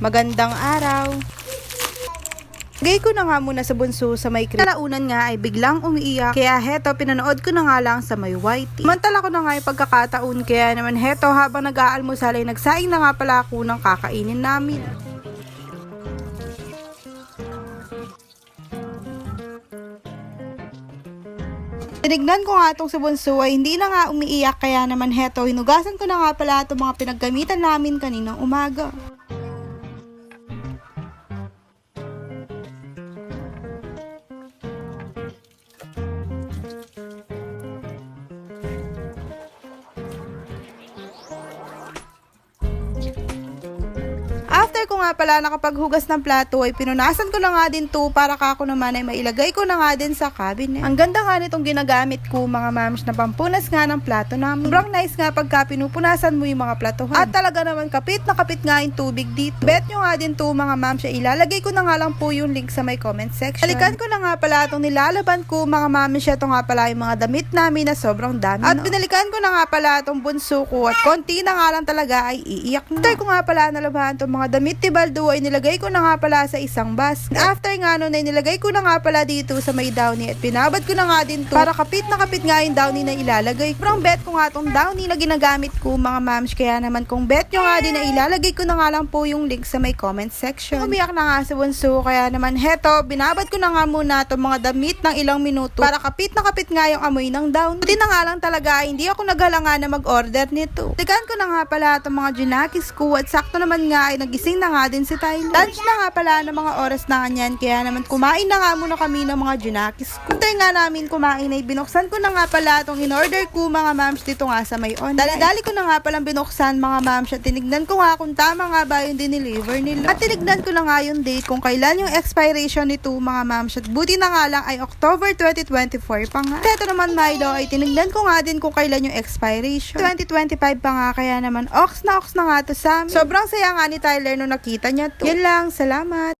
Magandang araw. Gay ko na nga muna sa bunso sa may cream. Kalaunan nga ay biglang umiiyak. Kaya heto, pinanood ko na nga lang sa may white tea. Mantala ko na nga yung pagkakataon. Kaya naman heto, habang nag-aalmusal ay nagsaing na nga pala ako ng kakainin namin. Tinignan ko nga itong si Bunso ay hindi na nga umiiyak kaya naman heto, hinugasan ko na nga pala itong mga pinaggamitan namin kaninang umaga. Nga pala nakapaghugas ng plato ay pinunasan ko na nga din to para kako naman ay mailagay ko na nga din sa cabinet. Ang ganda nga nitong ginagamit ko mga mams na pampunas nga ng plato namin. Sobrang nice nga pagka pinupunasan mo yung mga platohan. At talaga naman kapit na kapit nga yung tubig dito. Bet nyo nga din to mga mams ay ilalagay ko na nga lang po yung link sa may comment section. Balikan ko na nga pala itong nilalaban ko mga mams siya to nga pala yung mga damit namin na sobrang dami. At binalikan ko na nga pala itong bunso ko at konti na nga lang talaga ay iiyak na. After ko nga pala nalabahan itong mga damit Baldo ay nilagay ko na nga pala sa isang basket. After nga nun ay nilagay ko na nga pala dito sa may downy at pinabad ko na nga din to para kapit na kapit nga yung downy na ilalagay. Parang bet ko nga tong downy na ginagamit ko mga mams kaya naman kung bet nyo nga din na ilalagay ko na nga lang po yung link sa may comment section. Umiyak na nga si Bunso kaya naman heto binabad ko na nga muna itong mga damit ng ilang minuto para kapit na kapit nga yung amoy ng down. Buti na nga lang talaga hindi ako naghalanga na mag-order nito. Tikan ko na nga pala itong mga junakis ko at sakto naman nga ay nagising na nga din si Tyler. Lunch na nga pala ng mga oras na kanyan kaya naman kumain na nga muna kami ng mga junakis ko. After nga namin kumain ay binuksan ko na nga pala itong in-order ko mga mams dito nga sa may online. Dali-dali ko na nga palang binuksan mga mams at tinignan ko nga kung tama nga ba yung dineliver nila. At tinignan ko na nga yung date kung kailan yung expiration nito mga mams at buti na nga lang ay October 2024 pa nga. At ito naman Milo ay tinignan ko nga din kung kailan yung expiration. 2025 pa nga kaya naman ox na ox na nga to Sam. Sobrang saya nga ni Tyler nung nakita niya to. Yun lang, salamat.